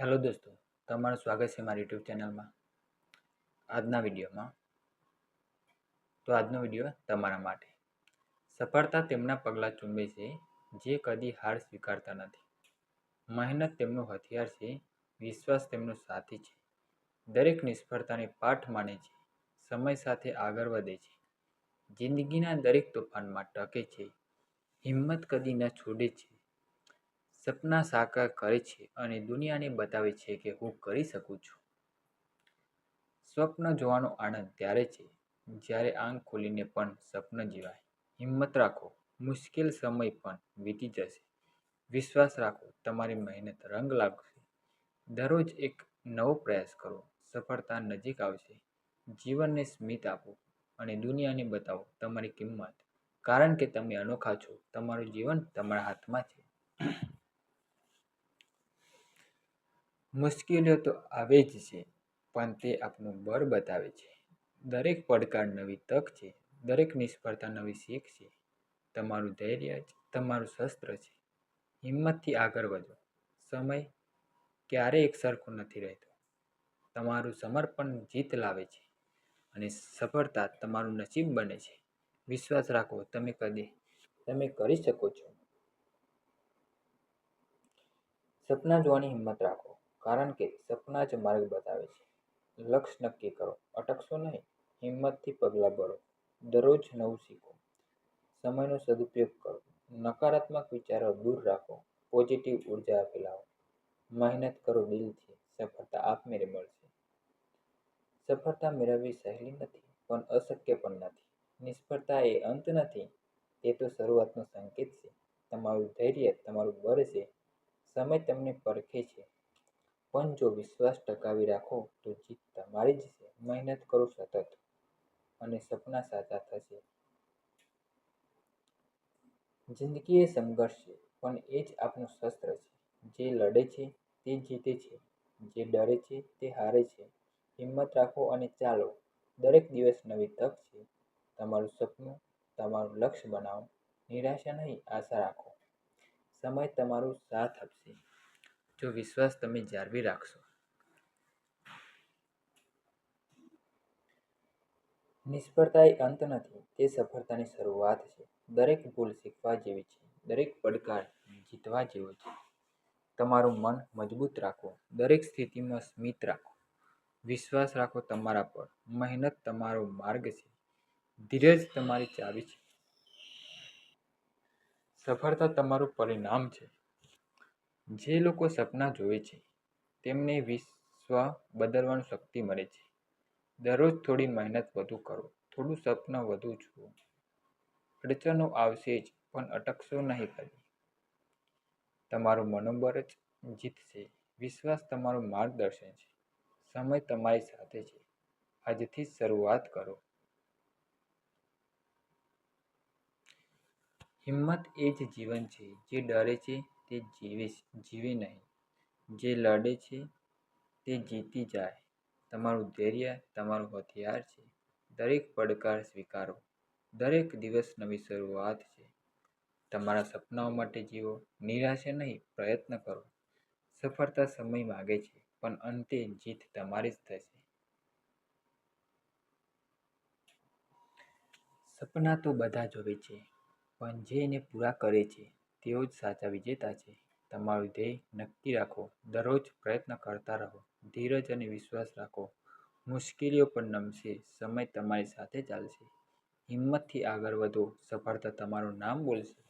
Hello દોસ્તો, તમારું સ્વાગત છે મારી યુટ્યુબ ચેનલમાં. આજના વિડીયોમાં, તો આજનો વીડિયો તમારા માટે. સફળતા તેમના પગલાં ચૂંબે છે, જે કદી હાર સ્વીકારતા નથી. મહેનત તેમનું હથિયાર છે, વિશ્વાસ તેમનો સાથી છે. દરેક નિષ્ફળતાને પાઠ માને છે, સમય સાથે આગળ વધે છે. જિંદગીના દરેક તોફાનમાં ટકે છે, હિંમત કદી ન છોડે છે. સપના સાકાર કરે છે અને દુનિયાને બતાવે છે કે હું કરી શકું છું. સ્વપ્ન જોવાનો આનંદ ત્યારે છે, જ્યારે આંખ ખોલીને પણ સ્વપ્ન જીવાય. હિંમત રાખો, મુશ્કેલ સમય પણ વીતી જશે. વિશ્વાસ રાખો, તમારી મહેનત રંગ લાગશે. દરરોજ એક નવો પ્રયાસ કરો, સફળતા નજીક આવશે. જીવનને સ્મિત આપો અને દુનિયાને બતાવો તમારી કિંમત. કારણ કે તમે અનોખા છો, તમારું જીવન તમારા હાથમાં છે. મુશ્કેલીઓ તો આવે જ છે, પણ તે આપનું બળ બતાવે છે. દરેક પડકાર નવી તક છે, દરેક નિષ્ફળતા નવી શીખ છે. તમારું ધૈર્ય જ તમારું શસ્ત્ર છે. હિંમતથી આગળ વધો. સમય ક્યારેય એક સરખો નથી રહેતો. તમારું સમર્પણ જીત લાવે છે અને સફળતા તમારું નસીબ બને છે. વિશ્વાસ રાખો, તમે કદી, તમે કરી શકો છો. સપના જોવાની હિંમત રાખો. કારણ કે સપના જ માર્ગ બતાવે છે. લક્ષ્ય નક્કી કરો, અટકશો નહીં. હિંમતથી પગલાં ભરો. દરરોજ નવું શીખો. સમયનો સદુપયોગ કરો. નકારાત્મક વિચારો દૂર રાખો. પોઝિટિવ ઊર્જા ફેલાવો. મહેનત કરો દિલથી. સફળતા આપમેળે મળશે. સફળતા મેળવવી સહેલી નથી, પણ અશક્ય પણ નથી. નિષ્ફળતા એ અંત નથી. તે તો શરૂઆતનો સંકેત છે. તમારું ધૈર્ય તમારું બળ છે. સમય તમને પરખે છે. પણ જો વિશ્વાસ ટકાવી રાખો, તો જીત તમારી જ છે. મહેનત કરો સતત અને સપના સાચા થશે. જિંદગી એ સંઘર્ષ છે, પણ એ જ આપણું શસ્ત્ર છે. જે લડે છે, તે જીતે છે. જે ડરે છે, તે હારે છે. હિંમત રાખો અને ચાલો. દરેક દિવસ નવી તક છે. તમારું સપનું, તમારું લક્ષ્ય બનાવો. નિરાશા નહીં, આશા રાખો. સમય તમારું સાથ આપશે. જો વિશ્વાસ તમે જાળવી રાખશો. નિષ્ફળતા એ અંત નથી, તે સફળતાની શરૂઆત છે. દરેક ભૂલ શીખવા જેવી છે, દરેક પડકાર જીતવા જેવો છે. તમારું મન મજબૂત રાખો, દરેક સ્થિતિમાં સ્મિત રાખો. વિશ્વાસ રાખો તમારા પર, મહેનત તમારો માર્ગ છે. ધીરજ તમારી ચાવી છે. સફળતા તમારું પરિણામ છે. જે લોકો સપના જોવે છે, તેમને વિશ્વ બદલવાની શક્તિ મળે છે. દરરોજ થોડી મહેનત વધુ કરો, થોડું સપના વધુ જુઓ. અડચણો આવશે જ, પણ અટકશો નહીં કદી તમારું મનોબળ જ જીતશે, વિશ્વાસ તમારું માર્ગદર્શન છે, સમય તમારી સાથે છે. આજથી શરૂઆત કરો. હિંમત એ જ જીવન છે, જે ડરે છે તે જીવે જીવે નહીં. જે લડે છે, તે જીતી જાય. તમારું ધૈર્ય, તમારું હથિયાર છે. દરેક પડકાર સ્વીકારો. દરેક દિવસ નવી શરૂઆત છે. તમારા સપનાઓ માટે જીવો. નિરાશે નહીં, પ્રયત્ન કરો. સફળતા સમય માગે છે, પણ અંતે જીત તમારી જ થશે. સપના તો બધા જોવે છે, પણ જે એને પૂરા કરે છે તેઓ જ સાચા વિજેતા છે. તમારું ધ્યેય નક્કી રાખો. દરરોજ પ્રયત્ન કરતા રહો. ધીરજ અને વિશ્વાસ રાખો. મુશ્કેલીઓ પણ નમશે. સમય તમારી સાથે ચાલશે. હિંમતથી આગળ વધો. સફળતા તમારું નામ બોલશે.